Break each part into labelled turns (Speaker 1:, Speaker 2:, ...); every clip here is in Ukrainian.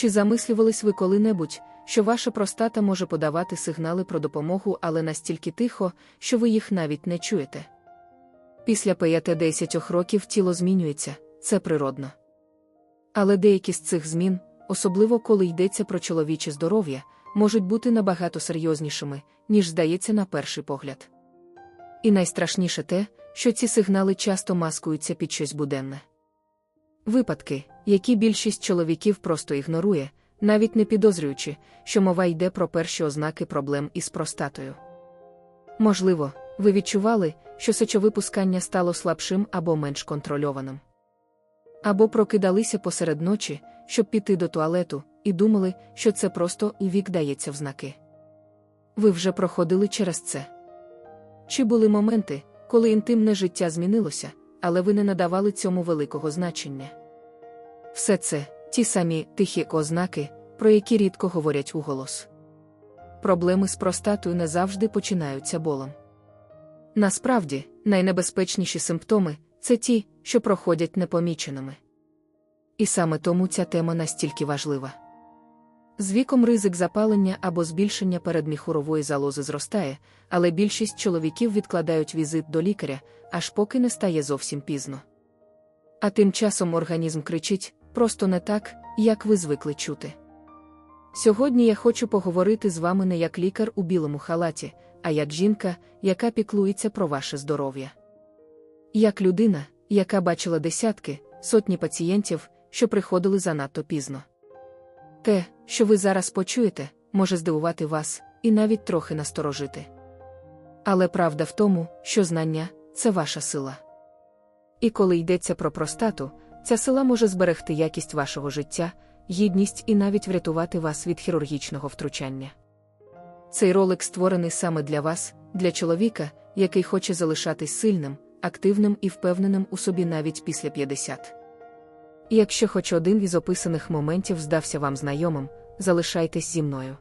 Speaker 1: Чи замислювались ви коли-небудь, що ваша простата може подавати сигнали про допомогу, але настільки тихо, що ви їх навіть не чуєте? Після 5-10 років тіло змінюється, це природно. Але деякі з цих змін, особливо коли йдеться про чоловіче здоров'я, можуть бути набагато серйознішими, ніж здається на перший погляд. І найстрашніше те, що ці сигнали часто маскуються під щось буденне. Випадки, які більшість чоловіків просто ігнорує, навіть не підозрюючи, що мова йде про перші ознаки проблем із простатою. Можливо, ви відчували, що сечовипускання стало слабшим або менш контрольованим. Або прокидалися посеред ночі, щоб піти до туалету, і думали, що це просто вік дається в знаки. Ви вже проходили через це. Чи були моменти, коли інтимне життя змінилося, але ви не надавали цьому великого значення? Все це ті самі тихі ознаки, про які рідко говорять уголос. Проблеми з простатою не завжди починаються болем. Насправді, найнебезпечніші симптоми це ті, що проходять непоміченими. І саме тому ця тема настільки важлива. З віком ризик запалення або збільшення передміхурової залози зростає, але більшість чоловіків відкладають візит до лікаря, аж поки не стає зовсім пізно. А тим часом організм кричить просто не так, як ви звикли чути. Сьогодні я хочу поговорити з вами не як лікар у білому халаті, а як жінка, яка піклується про ваше здоров'я. Як людина, яка бачила десятки, сотні пацієнтів, що приходили занадто пізно. Те, що ви зараз почуєте, може здивувати вас і навіть трохи насторожити. Але правда в тому, що знання це ваша сила. І коли йдеться про простату, ця сила може зберегти якість вашого життя, гідність і навіть врятувати вас від хірургічного втручання. Цей ролик створений саме для вас, для чоловіка, який хоче залишатись сильним, активним і впевненим у собі навіть після 50. І якщо хоч один із описаних моментів здався вам знайомим, залишайтесь зі мною.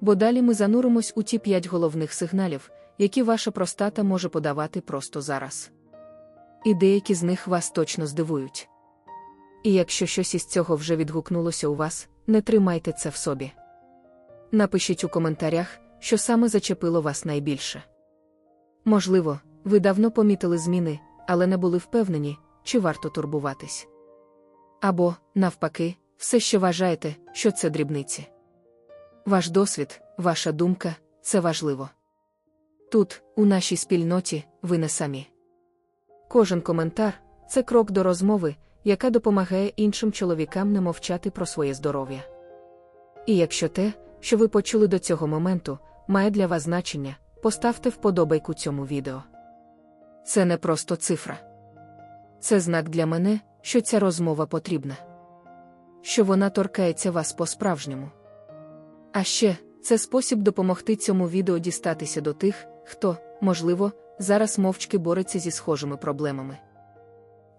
Speaker 1: Бо далі ми зануримось у ті п'ять головних сигналів, які ваша простата може подавати просто зараз. І деякі з них вас точно здивують. І якщо щось із цього вже відгукнулося у вас, не тримайте це в собі. Напишіть у коментарях, що саме зачепило вас найбільше. Можливо, ви давно помітили зміни, але не були впевнені, чи варто турбуватись. Або, навпаки, все ще вважаєте, що це дрібниці. Ваш досвід, ваша думка це важливо. Тут, у нашій спільноті, ви не самі. Кожен коментар це крок до розмови, яка допомагає іншим чоловікам не мовчати про своє здоров'я. І якщо те, що ви почули до цього моменту, має для вас значення, поставте вподобайку цьому відео. Це не просто цифра. Це знак для мене, що ця розмова потрібна. Що вона торкається вас по-справжньому. А ще це спосіб допомогти цьому відео дістатися до тих, хто, можливо, зараз мовчки бореться зі схожими проблемами.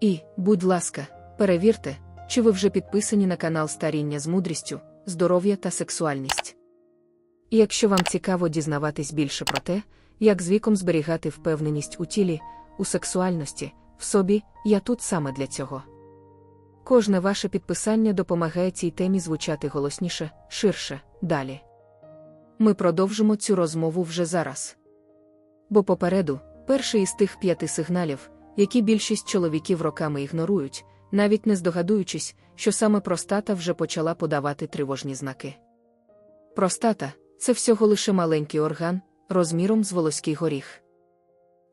Speaker 1: І, будь ласка, перевірте, чи ви вже підписані на канал Старіння з мудрістю, здоров'я та сексуальність. І якщо вам цікаво дізнаватись більше про те, як з віком зберігати впевненість у тілі, у сексуальності, в собі, я тут саме для цього. Кожне ваше підписання допомагає цій темі звучати голосніше, ширше, далі. Ми продовжимо цю розмову вже зараз. Бо попереду, перший із тих п'яти сигналів, які більшість чоловіків роками ігнорують, навіть не здогадуючись, що саме простата вже почала подавати тривожні знаки. Простата це всього лише маленький орган, розміром з волоський горіх.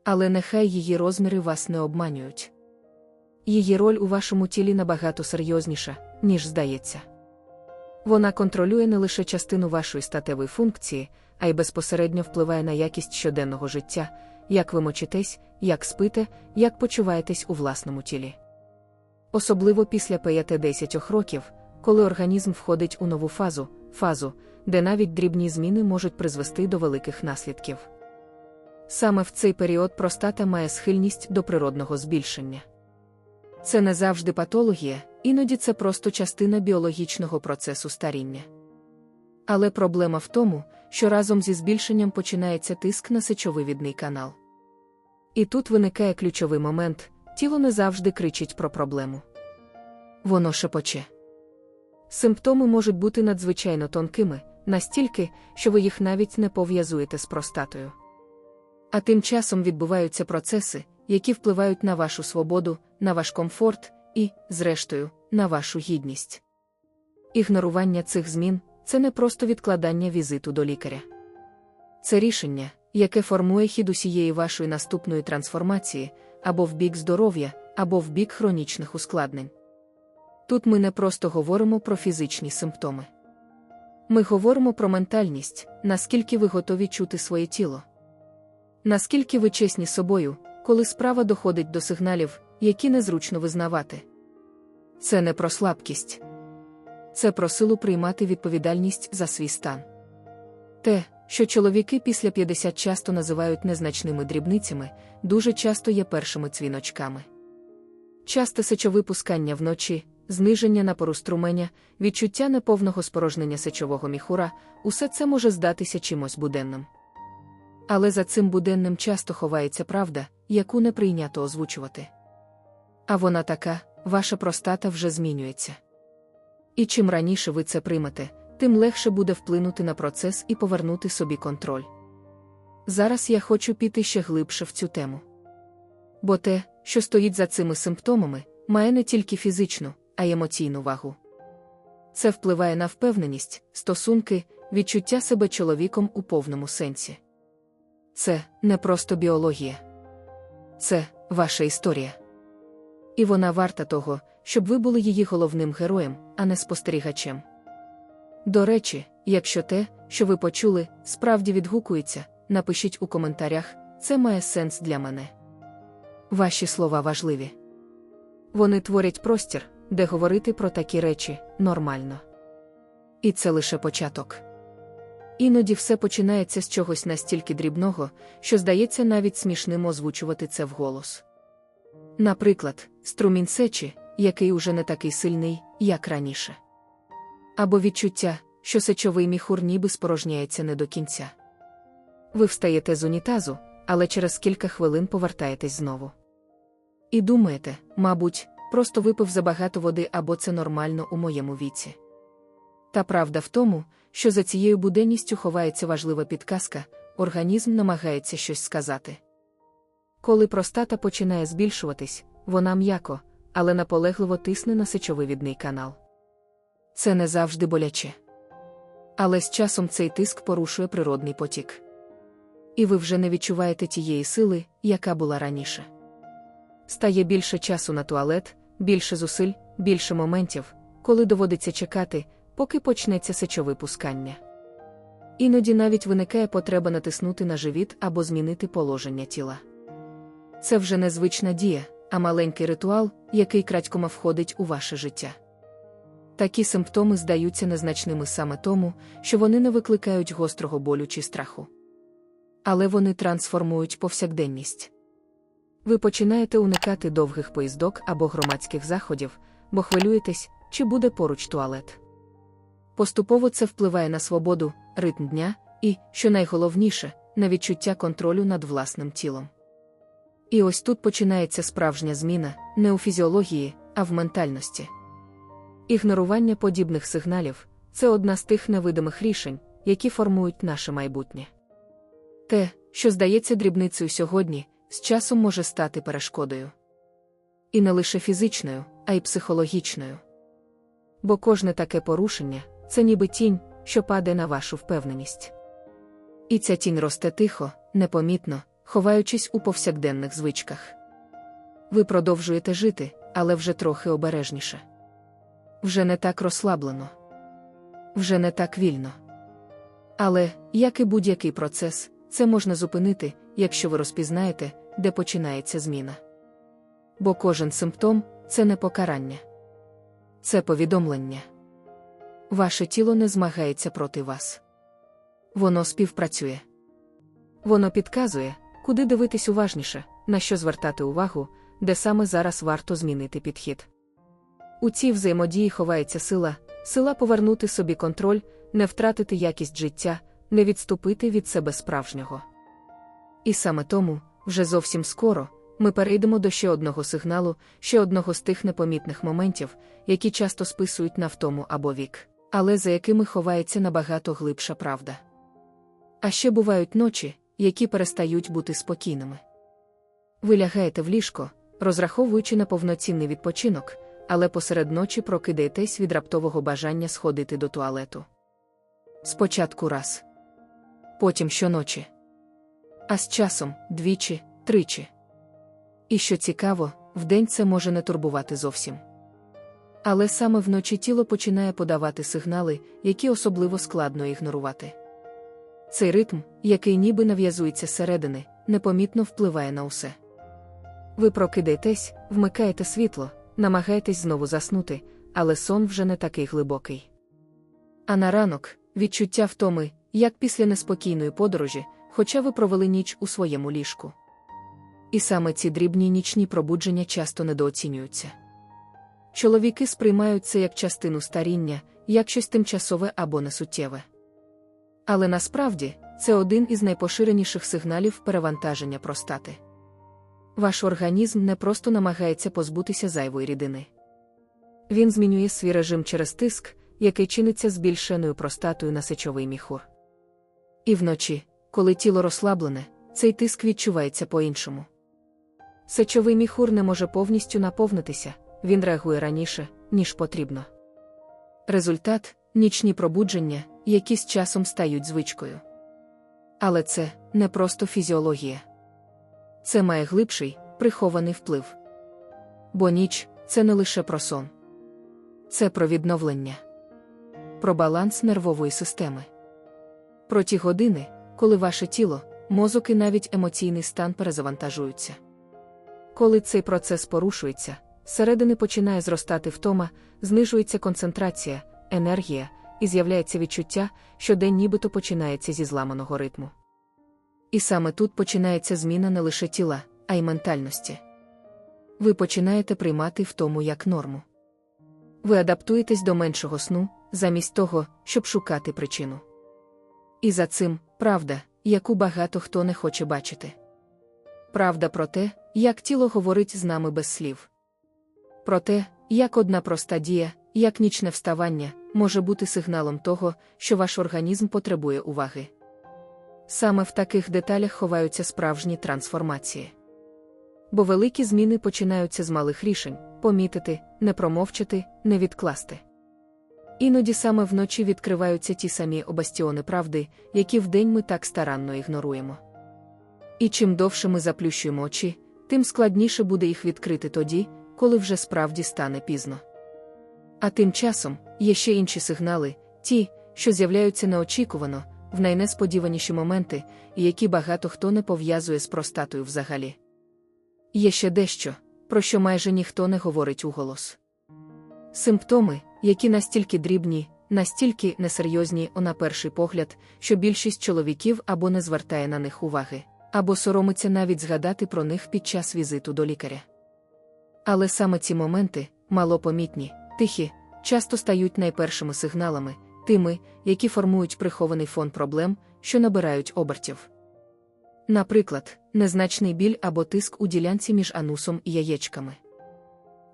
Speaker 1: Але нехай її розміри вас не обманюють. Її роль у вашому тілі набагато серйозніша, ніж здається. Вона контролює не лише частину вашої статевої функції, а й безпосередньо впливає на якість щоденного життя, як ви мочитесь, як спите, як почуваєтесь у власному тілі. Особливо після 5-10 років, коли організм входить у нову фазу, фазу, де навіть дрібні зміни можуть призвести до великих наслідків. Саме в цей період простата має схильність до природного збільшення. Це не завжди патологія, іноді це просто частина біологічного процесу старіння. Але проблема в тому, що разом зі збільшенням починається тиск на сечовивідний канал. І тут виникає ключовий момент тіло не завжди кричить про проблему. Воно шепоче. Симптоми можуть бути надзвичайно тонкими, настільки, що ви їх навіть не пов'язуєте з простатою. А тим часом відбуваються процеси, які впливають на вашу свободу, на ваш комфорт і, зрештою, на вашу гідність. Ігнорування цих змін це не просто відкладання візиту до лікаря. Це рішення, яке формує хід усієї вашої наступної трансформації або в бік здоров'я, або в бік хронічних ускладнень. Тут ми не просто говоримо про фізичні симптоми. Ми говоримо про ментальність, наскільки ви готові чути своє тіло. Наскільки ви чесні собою, коли справа доходить до сигналів, які незручно визнавати. Це не про слабкість, це про силу приймати відповідальність за свій стан. Те, що чоловіки після 50 часто називають незначними дрібницями, дуже часто є першими цвіночками. Часте сечовипускання вночі, зниження напору струменя, відчуття неповного спорожнення сечового міхура усе це може здатися чимось буденним. Але за цим буденним часто ховається правда, яку не прийнято озвучувати. А вона така, ваша простата вже змінюється. І чим раніше ви це приймете, тим легше буде вплинути на процес і повернути собі контроль. Зараз я хочу піти ще глибше в цю тему. Бо те, що стоїть за цими симптомами, має не тільки фізичну, а й емоційну вагу. Це впливає на впевненість, стосунки, відчуття себе чоловіком у повному сенсі. Це не просто біологія, це ваша історія. І вона варта того, щоб ви були її головним героєм, а не спостерігачем. До речі, якщо те, що ви почули, справді відгукується, напишіть у коментарях, це має сенс для мене. Ваші слова важливі. Вони творять простір, де говорити про такі речі нормально. І це лише початок. Іноді все починається з чогось настільки дрібного, що здається навіть смішним озвучувати це вголос. Наприклад, струмінь сечі, який уже не такий сильний, як раніше. Або відчуття, що сечовий міхур ніби спорожняється не до кінця. Ви встаєте з унітазу, але через кілька хвилин повертаєтесь знову. І думаєте, мабуть, просто випив забагато води або це нормально у моєму віці. Та правда в тому, що за цією буденністю ховається важлива підказка, організм намагається щось сказати. Коли простата починає збільшуватись, вона м'яко, але наполегливо тисне на сечовивідний канал. Це не завжди боляче. Але з часом цей тиск порушує природний потік. І ви вже не відчуваєте тієї сили, яка була раніше. Стає більше часу на туалет, більше зусиль, більше моментів, коли доводиться чекати, поки почнеться сечовипускання. Іноді навіть виникає потреба натиснути на живіт або змінити положення тіла. Це вже не звична дія, а маленький ритуал, який крадькома входить у ваше життя. Такі симптоми здаються незначними саме тому, що вони не викликають гострого болю чи страху. Але вони трансформують повсякденність. Ви починаєте уникати довгих поїздок або громадських заходів, бо хвилюєтесь, чи буде поруч туалет. Поступово це впливає на свободу, ритм дня і, що найголовніше, на відчуття контролю над власним тілом. І ось тут починається справжня зміна не у фізіології, а в ментальності. Ігнорування подібних сигналів це одна з тих невидимих рішень, які формують наше майбутнє. Те, що здається дрібницею сьогодні, з часом може стати перешкодою. І не лише фізичною, а й психологічною. Бо кожне таке порушення це ніби тінь, що паде на вашу впевненість. І ця тінь росте тихо, непомітно, ховаючись у повсякденних звичках. Ви продовжуєте жити, але вже трохи обережніше. Вже не так розслаблено, вже не так вільно. Але, як і будь-який процес, це можна зупинити, якщо ви розпізнаєте, де починається зміна. Бо кожен симптом це не покарання, це повідомлення. Ваше тіло не змагається проти вас. Воно співпрацює. Воно підказує, куди дивитись уважніше, на що звертати увагу, де саме зараз варто змінити підхід. У цій взаємодії ховається сила, сила повернути собі контроль, не втратити якість життя, не відступити від себе справжнього. І саме тому, вже зовсім скоро, ми перейдемо до ще одного сигналу, ще одного з тих непомітних моментів, які часто списують на втому або вік, але за якими ховається набагато глибша правда. А ще бувають ночі, які перестають бути спокійними. Ви лягаєте в ліжко, розраховуючи на повноцінний відпочинок, але посеред ночі прокидаєтесь від раптового бажання сходити до туалету. Спочатку раз, потім щоночі. А з часом двічі, тричі. І що цікаво, вдень це може не турбувати зовсім. Але саме вночі тіло починає подавати сигнали, які особливо складно ігнорувати. Цей ритм, який ніби нав'язується зсередини, непомітно впливає на усе. Ви прокидаєтесь, вмикаєте світло, намагаєтесь знову заснути, але сон вже не такий глибокий. А на ранок відчуття втоми, як після неспокійної подорожі, хоча ви провели ніч у своєму ліжку. І саме ці дрібні нічні пробудження часто недооцінюються. Чоловіки сприймають це як частину старіння, як щось тимчасове або несуттєве. Але насправді це один із найпоширеніших сигналів перевантаження простати. Ваш організм не просто намагається позбутися зайвої рідини. Він змінює свій режим через тиск, який чиниться збільшеною простатою на сечовий міхур. І вночі, коли тіло розслаблене, цей тиск відчувається по-іншому. Сечовий міхур не може повністю наповнитися, він реагує раніше, ніж потрібно. Результат нічні пробудження, які з часом стають звичкою. Але це не просто фізіологія. Це має глибший, прихований вплив. Бо ніч це не лише про сон, це про відновлення, про баланс нервової системи. Про ті години, коли ваше тіло, мозок і навіть емоційний стан перезавантажуються. Коли цей процес порушується, зсередини починає зростати втома, знижується концентрація, енергія, і з'являється відчуття, що день нібито починається зі зламаного ритму. І саме тут починається зміна не лише тіла, а й ментальності. Ви починаєте приймати втому як норму. Ви адаптуєтесь до меншого сну, замість того, щоб шукати причину. І за цим правда, яку багато хто не хоче бачити. Правда про те, як тіло говорить з нами без слів. Про те, як одна проста дія, як нічне вставання, може бути сигналом того, що ваш організм потребує уваги. Саме в таких деталях ховаються справжні трансформації. Бо великі зміни починаються з малих рішень помітити, не промовчати, не відкласти. Іноді саме вночі відкриваються ті самі обастіони правди, які вдень ми так старанно ігноруємо. І чим довше ми заплющуємо очі, тим складніше буде їх відкрити тоді, коли вже справді стане пізно. А тим часом є ще інші сигнали, ті, що з'являються неочікувано, в найнесподіваніші моменти, які багато хто не пов'язує з простатою взагалі. Є ще дещо, про що майже ніхто не говорить уголос. Симптоми, які настільки дрібні, настільки несерйозні, на перший погляд, що більшість чоловіків або не звертає на них уваги, або соромиться навіть згадати про них під час візиту до лікаря. Але саме ці моменти, малопомітні, тихі, часто стають найпершими сигналами, тими, які формують прихований фон проблем, що набирають обертів. Наприклад, незначний біль або тиск у ділянці між анусом і яєчками.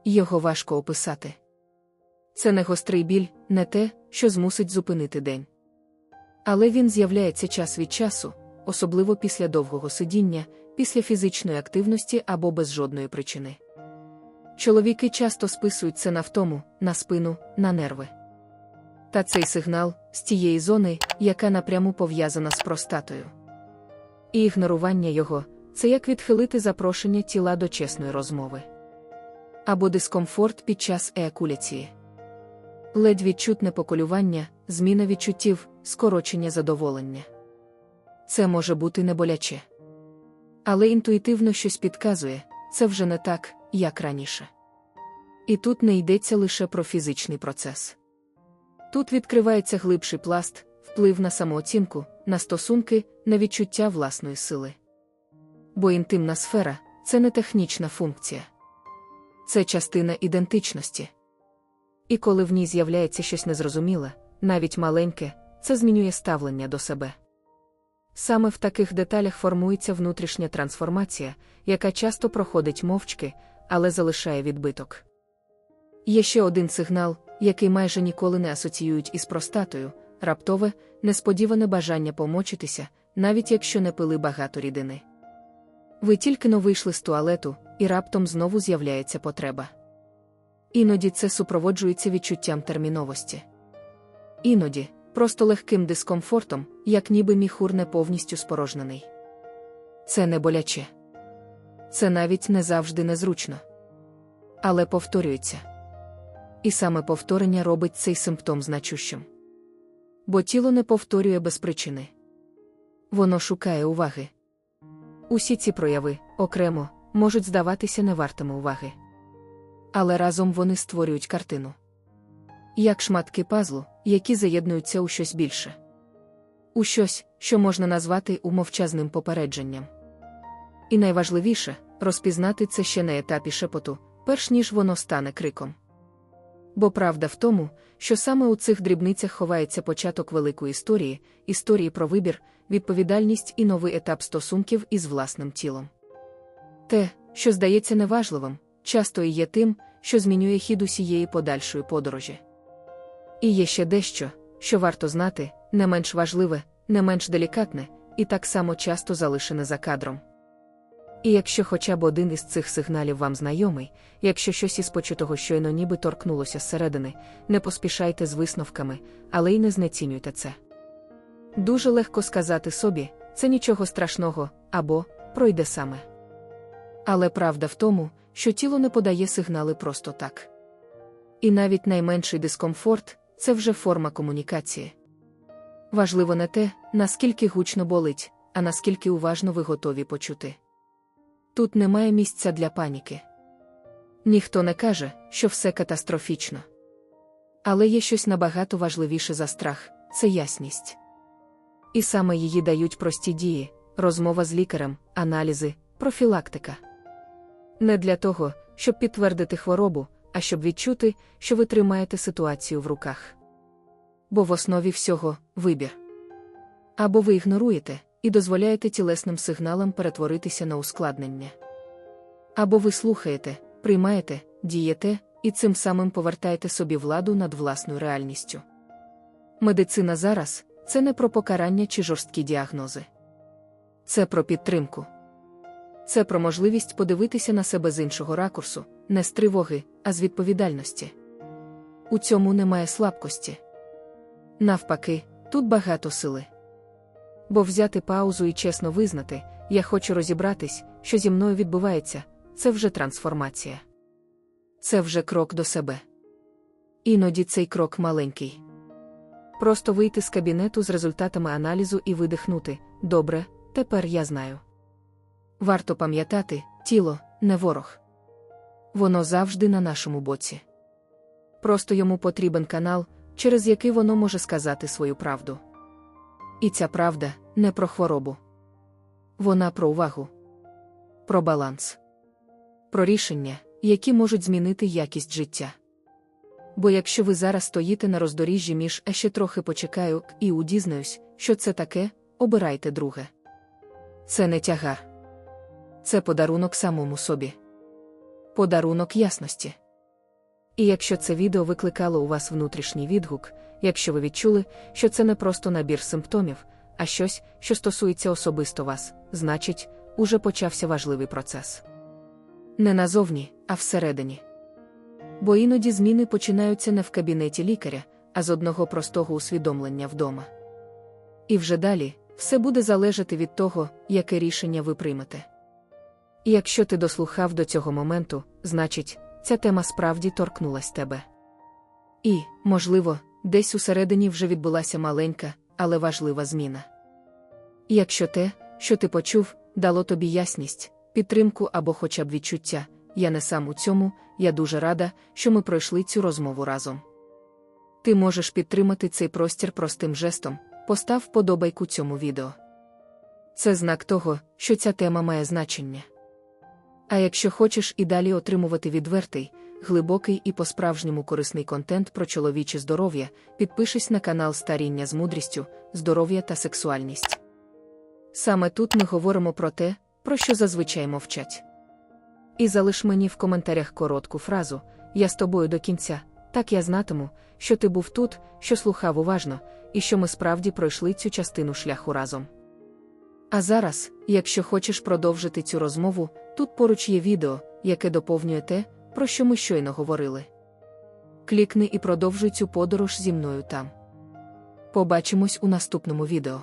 Speaker 1: Його важко описати. Це не гострий біль, не те, що змусить зупинити день. Але він з'являється час від часу, особливо після довгого сидіння, після фізичної активності або без жодної причини. Чоловіки часто списують це на втому, на спину, на нерви. Та цей сигнал з тієї зони, яка напряму пов'язана з простатою. І ігнорування його це як відхилити запрошення тіла до чесної розмови. Або дискомфорт під час еякуляції. Ледь відчутне поколювання, зміна відчуттів, скорочення задоволення. Це може бути неболяче. Але інтуїтивно щось підказує це вже не так, як раніше. І тут не йдеться лише про фізичний процес. Тут відкривається глибший пласт, вплив на самооцінку, на стосунки, на відчуття власної сили. Бо інтимна сфера це не технічна функція, це частина ідентичності. І коли в ній з'являється щось незрозуміле, навіть маленьке, це змінює ставлення до себе. Саме в таких деталях формується внутрішня трансформація, яка часто проходить мовчки, але залишає відбиток. Є ще один сигнал, який майже ніколи не асоціюють із простатою раптове, несподіване бажання помочитися, навіть якщо не пили багато рідини. Ви тільки но вийшли з туалету, і раптом знову з'являється потреба. Іноді це супроводжується відчуттям терміновості. Іноді просто легким дискомфортом, як ніби міхур не повністю спорожнений. Це не боляче. Це навіть не завжди незручно. Але повторюється. І саме повторення робить цей симптом значущим. Бо тіло не повторює без причини. Воно шукає уваги. Усі ці прояви, окремо, можуть здаватися невартими уваги. Але разом вони створюють картину. Як шматки пазлу, які заєднуються у щось більше. У щось, що можна назвати умовчазним попередженням. І найважливіше розпізнати це ще на етапі шепоту, перш ніж воно стане криком. Бо правда в тому, що саме у цих дрібницях ховається початок великої історії, історії про вибір, відповідальність і новий етап стосунків із власним тілом. Те, що здається неважливим, часто і є тим, що змінює хід усієї подальшої подорожі. І є ще дещо, що варто знати, не менш важливе, не менш делікатне, і так само часто залишене за кадром. І якщо хоча б один із цих сигналів вам знайомий, якщо щось із почутого щойно ніби торкнулося зсередини, не поспішайте з висновками, але й не знецінюйте це. Дуже легко сказати собі, це нічого страшного або пройде саме. Але правда в тому, що тіло не подає сигнали просто так. І навіть найменший дискомфорт це вже форма комунікації. Важливо не те, наскільки гучно болить, а наскільки уважно ви готові почути. Тут немає місця для паніки. Ніхто не каже, що все катастрофічно. Але є щось набагато важливіше за страх це ясність. І саме її дають прості дії, розмова з лікарем, аналізи, профілактика. Не для того, щоб підтвердити хворобу, а щоб відчути, що ви тримаєте ситуацію в руках. Бо в основі всього вибір. Або ви ігноруєте і дозволяєте тілесним сигналам перетворитися на ускладнення. Або ви слухаєте, приймаєте, дієте і цим самим повертаєте собі владу над власною реальністю. Медицина зараз це не про покарання чи жорсткі діагнози. Це про підтримку. Це про можливість подивитися на себе з іншого ракурсу, не з тривоги, а з відповідальності. У цьому немає слабкості. Навпаки, тут багато сили. Бо взяти паузу і чесно визнати, я хочу розібратись, що зі мною відбувається, це вже трансформація. Це вже крок до себе. Іноді цей крок маленький. Просто вийти з кабінету з результатами аналізу і видихнути добре, тепер я знаю. Варто пам'ятати, тіло не ворог. Воно завжди на нашому боці. Просто йому потрібен канал, через який воно може сказати свою правду. І ця правда не про хворобу. Вона про увагу, про баланс, про рішення, які можуть змінити якість життя. Бо якщо ви зараз стоїте на роздоріжжі між а ще трохи почекаю і удізнаюсь, що це таке, обирайте друге. Це не тягар. Це подарунок самому собі. Подарунок ясності. І якщо це відео викликало у вас внутрішній відгук, якщо ви відчули, що це не просто набір симптомів, а щось, що стосується особисто вас, значить, уже почався важливий процес. Не назовні, а всередині. Бо іноді зміни починаються не в кабінеті лікаря, а з одного простого усвідомлення вдома. І вже далі все буде залежати від того, яке рішення ви приймете. І якщо ти дослухав до цього моменту, значить, ця тема справді торкнулась тебе. І, можливо, десь усередині вже відбулася маленька, але важлива зміна. Якщо те, що ти почув, дало тобі ясність, підтримку або хоча б відчуття, я не сам у цьому, я дуже рада, що ми пройшли цю розмову разом. Ти можеш підтримати цей простір простим жестом, постав вподобайку цьому відео. Це знак того, що ця тема має значення. А якщо хочеш і далі отримувати відвертий, глибокий і по-справжньому корисний контент про чоловіче здоров'я, підпишись на канал Старіння з мудрістю, здоров'я та сексуальність. Саме тут ми говоримо про те, про що зазвичай мовчать. І залиш мені в коментарях коротку фразу Я з тобою до кінця, так я знатиму, що ти був тут, що слухав уважно, і що ми справді пройшли цю частину шляху разом. А зараз, якщо хочеш продовжити цю розмову, тут поруч є відео, яке доповнює те, про що ми щойно говорили. Клікни і продовжуй цю подорож зі мною там. Побачимось у наступному відео.